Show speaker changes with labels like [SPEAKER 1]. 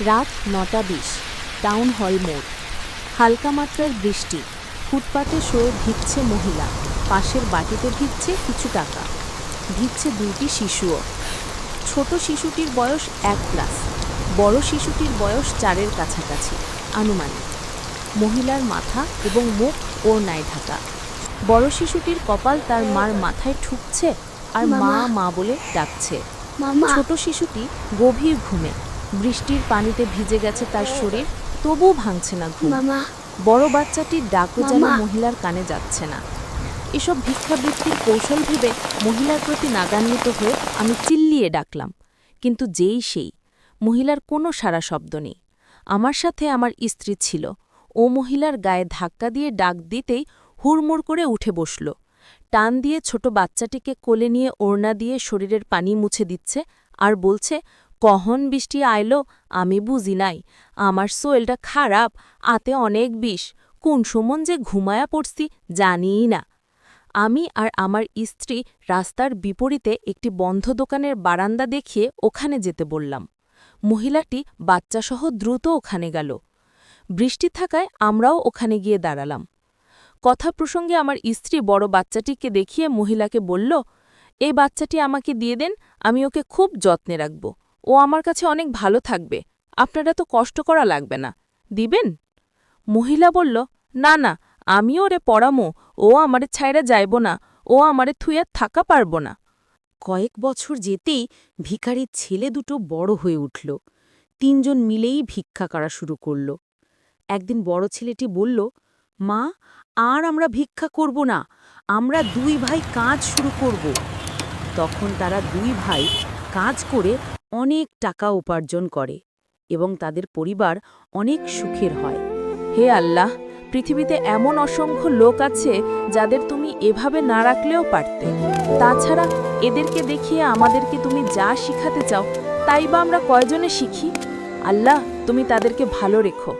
[SPEAKER 1] রাত নটা বিশ টাউন হল মোড় হালকা মাত্রার বৃষ্টি ফুটপাতে শোয়ে ভিজছে মহিলা পাশের বাটিতে ভিজছে কিছু টাকা। ভিজছে দুইটি শিশুও। ছোট শিশুটির বয়স এক ক্লাস বড় শিশুটির বয়স চারের কাছাকাছি আনুমানিক। মহিলার মাথা এবং মুখ ওড়নায় ঢাকা। বড় শিশুটির কপাল তার মার মাথায় ঠুকছে আর মা মা বলে ডাকছে। ছোট শিশুটি গভীর ঘুমে। বৃষ্টির পানিতে ভিজে গেছে তার শরীর তবুও ভাঙছে না ঘুম। বড় বাচ্চাটির ডাকও যেন মহিলার কানে যাচ্ছে না। এসব ভিক্ষাবৃত্তির কৌশল ভেবে মহিলার প্রতি নাগান্বিত হয়ে আমি চিল্লিয়ে ডাকলাম কিন্তু যেই সেই মহিলার কোনো সারা শব্দ নেই। আমার সাথে আমার স্ত্রী ছিল। ও মহিলার গায়ে ধাক্কা দিয়ে ডাক দিতেই হুড়মুড় করে উঠে বসল। টান দিয়ে ছোট বাচ্চাটিকে কোলে নিয়ে ওড়না দিয়ে শরীরের পানি মুছে দিচ্ছে আর বলছে কখন বৃষ্টি আইলো, আমি বুঝি নাই। আমার সোয়েলটা খারাপ, আতে অনেক বিষ। কোন সমন যে ঘুমায়া পড়ছি জানিই না। আমি আর আমার স্ত্রী রাস্তার বিপরীতে একটি বন্ধ দোকানের বারান্দা দেখিয়ে ওখানে যেতে বললাম। মহিলাটি বাচ্চাসহ দ্রুত ওখানে গেল। বৃষ্টি থাকায় আমরাও ওখানে গিয়ে দাঁড়ালাম। কথা প্রসঙ্গে আমার স্ত্রী বড় বাচ্চাটিকে দেখিয়ে মহিলাকে বলল এই বাচ্চাটি আমাকে দিয়ে দেন, আমি ওকে খুব যত্নে রাখব। ও আমার কাছে অনেক ভালো থাকবে। আপনারা তো কষ্ট করা লাগবে না। দিবেন? মহিলা বলল, না না আমি ওরে পড়ামো। ও আমারে ছাইরা যাইব না। ও আমারে থুইয়া থাকা পারব না।
[SPEAKER 2] কয়েক বছর যেতেই ভিখারির ছেলে দুটো বড় হয়ে উঠল। তিনজন মিলেই ভিক্ষা করা শুরু করল। একদিন বড় ছেলেটি বলল, মা, আর আমরা ভিক্ষা করব না। আমরা দুই ভাই কাজ শুরু করব। তখন তারা দুই ভাই কাজ করে অনেক টাকা উপার্জন করে এবং তাদের পরিবার অনেক সুখের হয়।
[SPEAKER 1] হে আল্লাহ, পৃথিবীতে এমন অসংখ্য লোক আছে যাদের তুমি এভাবে না রাখলেও পারতে। তাছাড়া এদেরকে দেখিয়ে আমাদেরকে তুমি যা শিখাতে চাও, তাই বা আমরা কয়জনে শিখি? আল্লাহ, তুমি তাদেরকে ভালো রেখো।